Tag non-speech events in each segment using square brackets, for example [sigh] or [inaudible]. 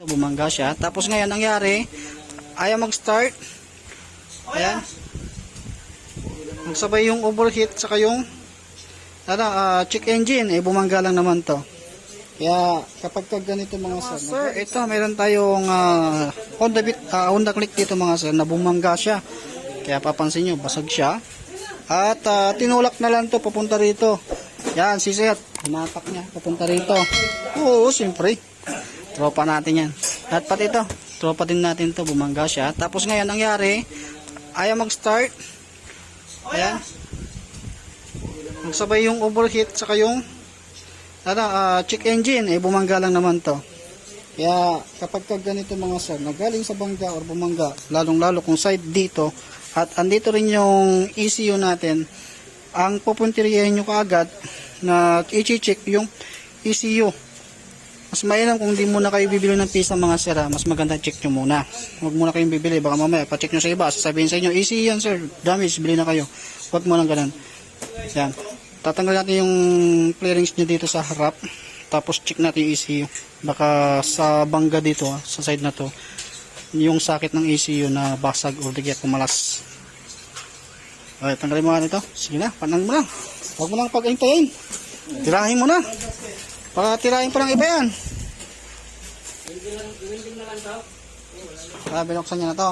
Bumangga siya. Tapos ngayon, nangyari, ayaw mag-start. Ayan. Magsabay yung overheat saka yung ano, ah, check engine. Eh, bumangga lang naman to. Kaya kapag ka ganito mga sir, sir, ito meron tayong ah, Honda Beat, ah, Honda Click dito mga sir na bumangga siya. Kaya papansin nyo, basag siya. At ah, tinulak na lang to papunta rito. Yan, si Sir, hinatak niya papunta rito. Oo, siyempre. Tropa natin yan. At pati ito, tropa din natin to bumangga siya. Tapos ngayon, nangyari, ayaw mag-start. Ayan. Magsabay yung overheat saka yung ano, ah, check engine, eh bumangga lang naman to. Kaya kapag ka ganito mga sir, nagaling sa bangga or bumangga, lalong lalo kung side dito, at andito rin yung ECU natin, ang pupuntiriyahin nyo kaagad na i-check yung ECU. Mas mainam kung di muna kayo bibili ng pisa mga sir, ha, mas maganda check nyo muna. Huwag muna kayong bibili, baka mamaya pa-check nyo sa iba, sasabihin sa inyo, ECU yan sir, damage, bili na kayo. Huwag mo lang ganun. Yan. Tatanggal natin yung clearings nyo dito sa harap. Tapos check natin yung ECU. Baka sa bangga dito, ah, sa side na to, yung sakit ng ECU na basag o di kaya pumalas. Okay, tanggalin mo nga nito. Sige na, panang mo na. Huwag mo lang pag-intayin. Tirahin mo na. Para tirahin pa ng iba yan. Ah, binuksan niya na to.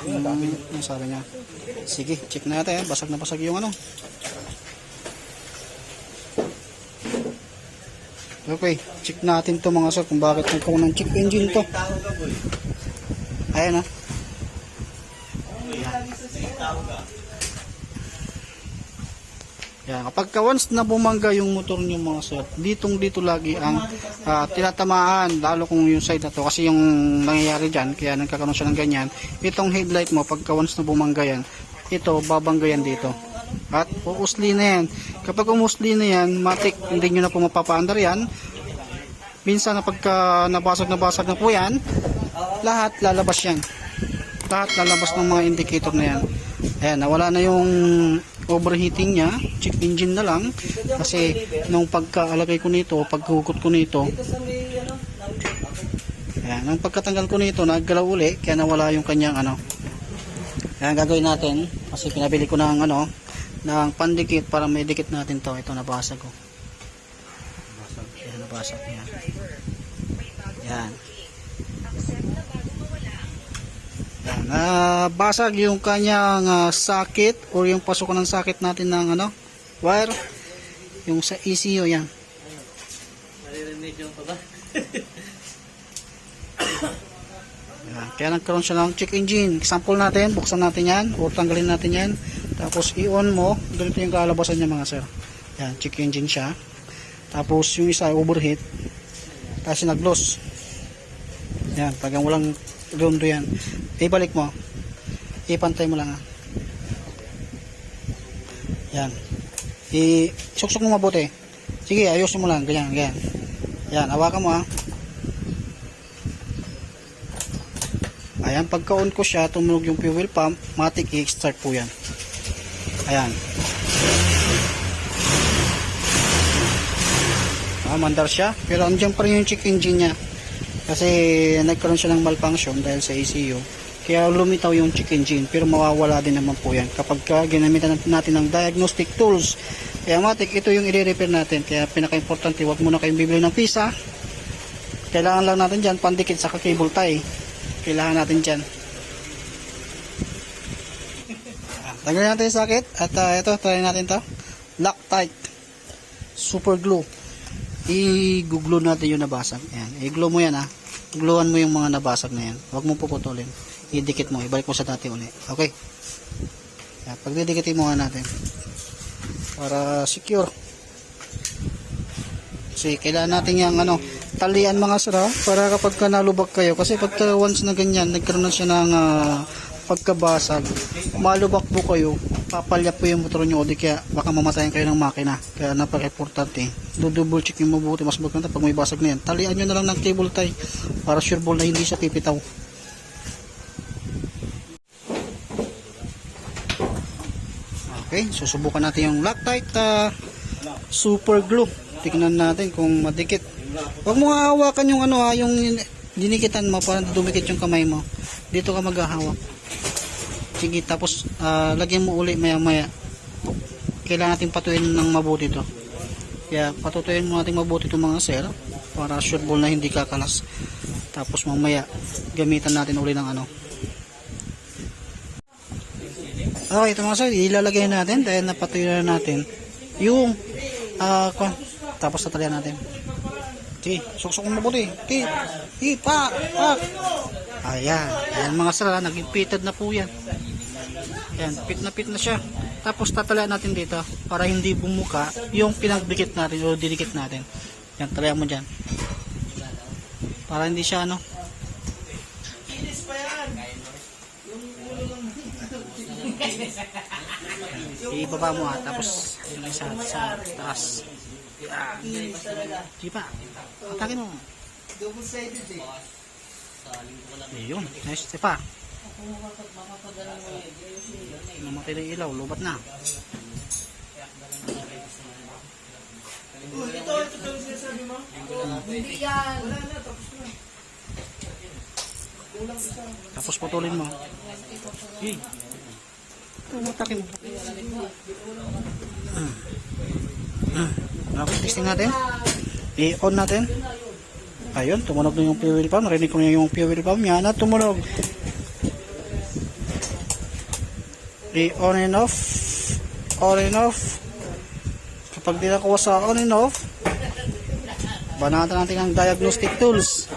Hmm, yung sabi niya. Sige, check natin. Basag na basag yung ano. Okay, check natin to mga sir kung bakit nagkaroon ng check engine to. Ayan ah. Yan, kapag ka once na bumangga yung motor niyo mga sir, ditong dito lagi ang ah, tinatamaan, lalo kung yung side na to, kasi yung nangyayari dyan, kaya nagkakaroon siya ng ganyan, itong headlight mo, pagka once na bumangga yan, ito, babangga yan dito. At uusli na yan. Kapag umusli na yan, matik, hindi nyo na po mapapaandar yan. Minsan na pagka nabasag na basag na po yan, lahat lalabas yan. Lahat lalabas ng mga indicator na yan. Ayan, nawala na yung overheating niya, check engine na lang. Kasi nung pagkaalagay ko nito, paghugot ko nito, ayan, nung pagkatanggal ko nito, naggalaw uli, kaya nawala yung kanyang ano. Kaya ang gagawin natin, kasi pinabili ko ng ano, ng pandikit para may dikit natin to. Ito nabasag ko. Ayan, nabasag niya. Yan. Yan. Nabasag yung kanyang ah, sakit or yung pasukan ng sakit natin ng ano, wire. Yung sa ECU yan. Naririnig yung pa ba? [coughs] Yan. Kaya nagkaroon siya ng check engine. Example natin, buksan natin yan or tanggalin natin yan. Tapos i-on mo, ganito yung kalabasan niya mga sir. Yan, check engine siya. Tapos yung isa overheat. Tapos nag-loss. Yan, tagang walang rondo yan. Ibalik mo. Ipantay mo lang. ah. Yan. I-suksok mo mabuti. Sige, ayusin mo lang. Ganyan, ganyan. Yan, hawakan mo ah. Ayan, pagka-on ko siya, tumunog yung fuel pump, matik i-start po yan. Ayan. Ah, mandar siya. Pero andyan pa rin yung check engine niya. Kasi nagkaroon siya ng malfunction dahil sa ECU. Kaya lumitaw yung check engine. Pero mawawala din naman po yan kapag ka ginamitan natin ng diagnostic tools. Kaya matik, ito yung i-repair natin. Kaya pinaka-importante, huwag muna kayong bibili ng pisa. Kailangan lang natin dyan, pandikit sa cable tie. Kailangan natin dyan. Ah, [laughs] Tanggalin natin yung sakit. At ah, ito, try natin to. Loctite. Super glue. I-glue natin yung nabasag. Ayan. I-glue mo yan ha. Gluean mo yung mga nabasag na yan. Huwag mo puputulin. Idikit mo. Ibalik mo sa dati uli. Okay. Ayan. Pagdidikitin mo nga natin. Para secure. Kasi kailangan natin yung ano, talian mga sira para kapag ka nalubag kayo. Kasi pagka once na ganyan, nagkaroon na siya ng ah, pagkabasag, malubak po kayo, papalya po yung motor nyo o di kaya baka mamatayan kayo ng makina. Kaya napaka-importante. Do-double check yung mabuti. Mas maganda pag may basag na yan. Talian nyo na lang ng cable tie para sure ball na hindi siya pipitaw. Okay, susubukan natin yung Loctite ah, super glue. Tingnan natin kung madikit. Huwag mo hawakan yung ano ha, yung dinikitan mo para dumikit yung kamay mo. Dito ka maghahawak. Sige, tapos ah, lagyan mo uli maya maya. Kailangan natin patuyin ng mabuti to. Kaya patutuyin mo natin mabuti itong mga sir para sure ball na hindi kakalas. Tapos mamaya gamitan natin uli ng ano. Okay, ito mga sir, ilalagay natin dahil napatuloy na natin yung kwan. tapos tatalian natin. Sige, suksok mo mabuti. Sige, sige, pa, pa. Ayan, ayan mga sir, ah, naging pitted na po yan. Ayan, pit na pit na siya. Tapos tatalian natin dito para hindi bumuka yung pinagdikit natin o didikit natin. Yan, talian mo dyan. Para hindi siya ano. Ibaba mo ah, tapos yung isa sa taas. Yan. Sige pa. Atakin mo. Double-sided eh. Ayun, nice. Sige pa. Namatay na ilaw, lubat na. Oh, ito, ito ito yung sinasabi mo? Hindi yan. Wala na, tapos na. Tapos putulin mo. Hey. Tumatakin mo. Hmm. Hmm. Okay, testing natin. I-on natin. Ayun, tumunog na yung fuel pump. Narinig ko na yung fuel pump niya na tumunog. I-on and off. On and off. Kapag di nakuha sa on and off, banatan natin ang diagnostic tools.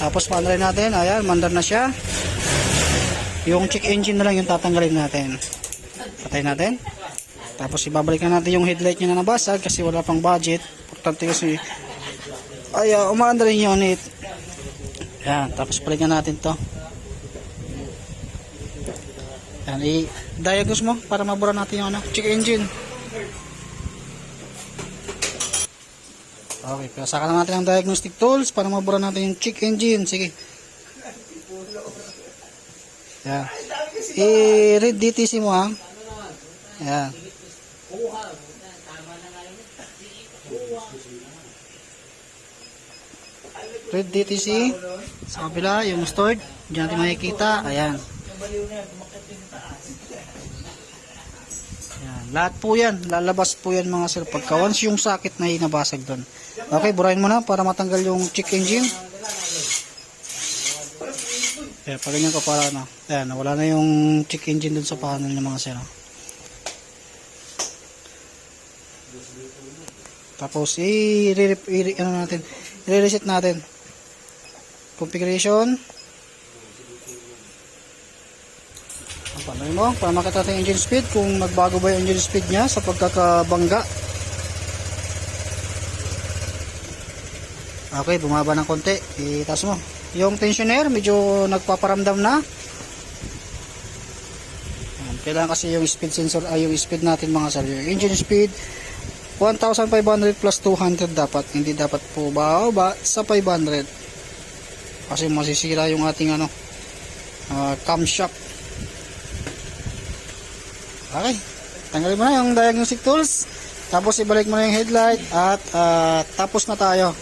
Tapos paano rin natin, ayan, mandar na siya. Yung check engine na lang yung tatanggalin natin. Patay natin. Tapos ibabalikan natin yung headlight niya na nabasag kasi wala pang budget. Importante kasi ay uh, umaanda rin yung unit. Yan, tapos balikan natin to. Yan, i-diagnose mo para mabura natin yung ano, check engine. Okay, saka na natin ang diagnostic tools para mabura natin yung check engine. Sige. Yan. I-read DTC mo ha. Yan. Read DTC. Sa kabila, yung stored. Diyan natin makikita. Ayan. Yan. Lahat po yan. Lalabas po yan mga sir. Pagka once yung sakit na inabasag doon. Okay, burahin mo na para matanggal yung check engine. Kaya pag ganyan ka para ano. Ayan, wala na yung check engine dun sa panel ng mga sir. oh. Tapos i-re i ano natin, i-reset natin. Configuration. Paano mo? Para makita natin engine speed kung nagbago ba yung engine speed niya sa pagkakabangga. Okay, bumaba ng konti. Itaas mo. Yung tensioner, medyo nagpaparamdam na. Kailangan kasi yung speed sensor, ay yung speed natin mga sir. Yung engine speed, 1,500 plus 200 dapat. Hindi dapat po ba sa 500. Kasi masisira yung ating ano, uh, camshaft. Okay. Tanggalin mo na yung diagnostic tools. Tapos ibalik mo na yung headlight at ah, tapos na tayo.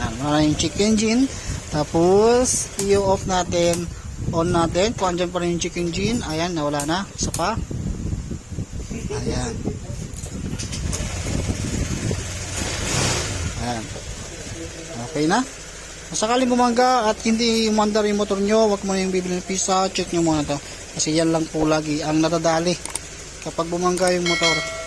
Yan, wala yung check engine. Tapos i-off natin, on natin. Kung andyan pa rin yung check engine, ayan, nawala na. Isa pa. Ayan. Ayan. Okay na. Kung sakaling bumangga at hindi umandar yung motor nyo, wag mo na yung bibili ng pizza, check nyo muna to. Kasi yan lang po lagi ang nadadali kapag bumangga yung motor.